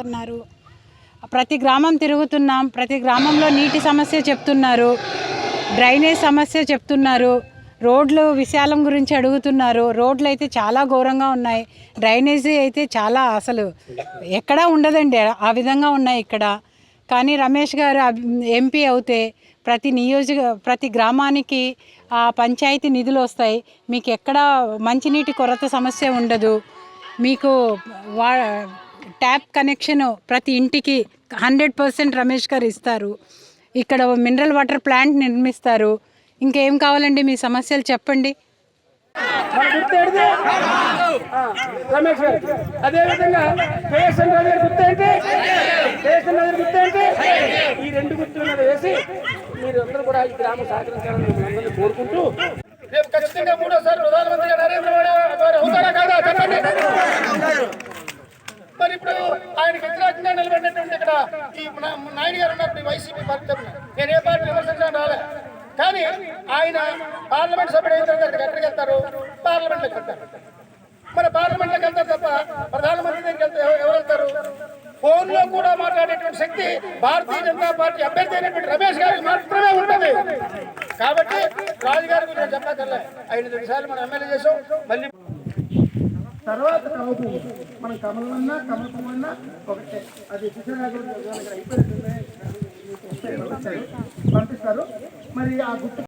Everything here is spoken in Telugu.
చేస్తున్నారు. ప్రతి గ్రామం తిరుగుతున్నాం. ప్రతి గ్రామంలో నీటి సమస్య చెప్తున్నారు. డ్రైనేజ్ సమస్య చెప్తున్నారు. రోడ్లు విశాలం గురించి అడుగుతున్నారు. రోడ్లు అయితే చాలా ఘోరంగా ఉన్నాయి. డ్రైనేజీ అయితే చాలా అసలు ఎక్కడా ఉండదండి. ఆ విధంగా ఉన్నాయి ఇక్కడ. కానీ రమేష్ గారు ఎంపీ అవుతే ప్రతి నియోజక ప్రతి గ్రామానికి ఆ పంచాయతీ నిధులు వస్తాయి. మీకు ఎక్కడ మంచినీటి కొరత సమస్య ఉండదు. మీకు వా ట్యాప్ కనెక్షన్ ప్రతి ఇంటికి హండ్రెడ్ పర్సెంట్ రమేష్ గారు ఇస్తారు. ఇక్కడ మినరల్ వాటర్ ప్లాంట్ నిర్మిస్తారు. ఇంకేం కావాలండి? మీ సమస్యలు చెప్పండి. మన గుర్తేంటి రమేష్ గారు. అదే విధంగా కేఎస్ఎన్ రాజు గారి గుర్తేంటి కేఎస్ఎన్ రాజు గారి గుర్తేంటి ఈ రెండు గుర్తుల మీద వేసి మీరు అందరూ కూడా ఈ గ్రామం సహకరించాలని మిమ్మల్ని అందరినీ కోరుకుంటూ రేపు ఖచ్చితంగా మూడోసారి ప్రధానమంత్రిగా నరేంద్ర మోడీ గారు అవుతారా కాదా? చెప్పండి మరి ఇప్పుడు ఆయనకి నిలబడినటువంటి ఇక్కడ ఈ నాయుడు గారు ఉన్నప్పుడు వైసీపీ పరితం నేను ఏ పార్టీ విమర్శించడం రాలే. కానీ ఆయన పార్లమెంట్ సభ్యుడు అయిన తర్వాత ఎక్కడికి వెళ్తారు? పార్లమెంట్లోకి వెళ్తారు. మన పార్లమెంట్లోకి వెళ్తారు తప్ప ప్రధానమంత్రి దగ్గరికి వెళ్తే ఎవరు వెళ్తారు? ఫోన్లో కూడా మాట్లాడేటువంటి శక్తి భారతీయ జనతా పార్టీ అభ్యర్థి అయినటువంటి రమేష్ గారికి మాత్రమే ఉంటుంది. కాబట్టి రాజుగారి గురించి చెప్పక్కర్లే. ఐదు సార్లు మనం ఎమ్మెల్యే చేసాం మళ్ళీ తర్వాత కమపు మనం కమలం అన్నా కమల అన్నా ఒకటే. అది శిశురాజు అయిపోయింది పంపిస్తారు. మరి ఆ గుర్తు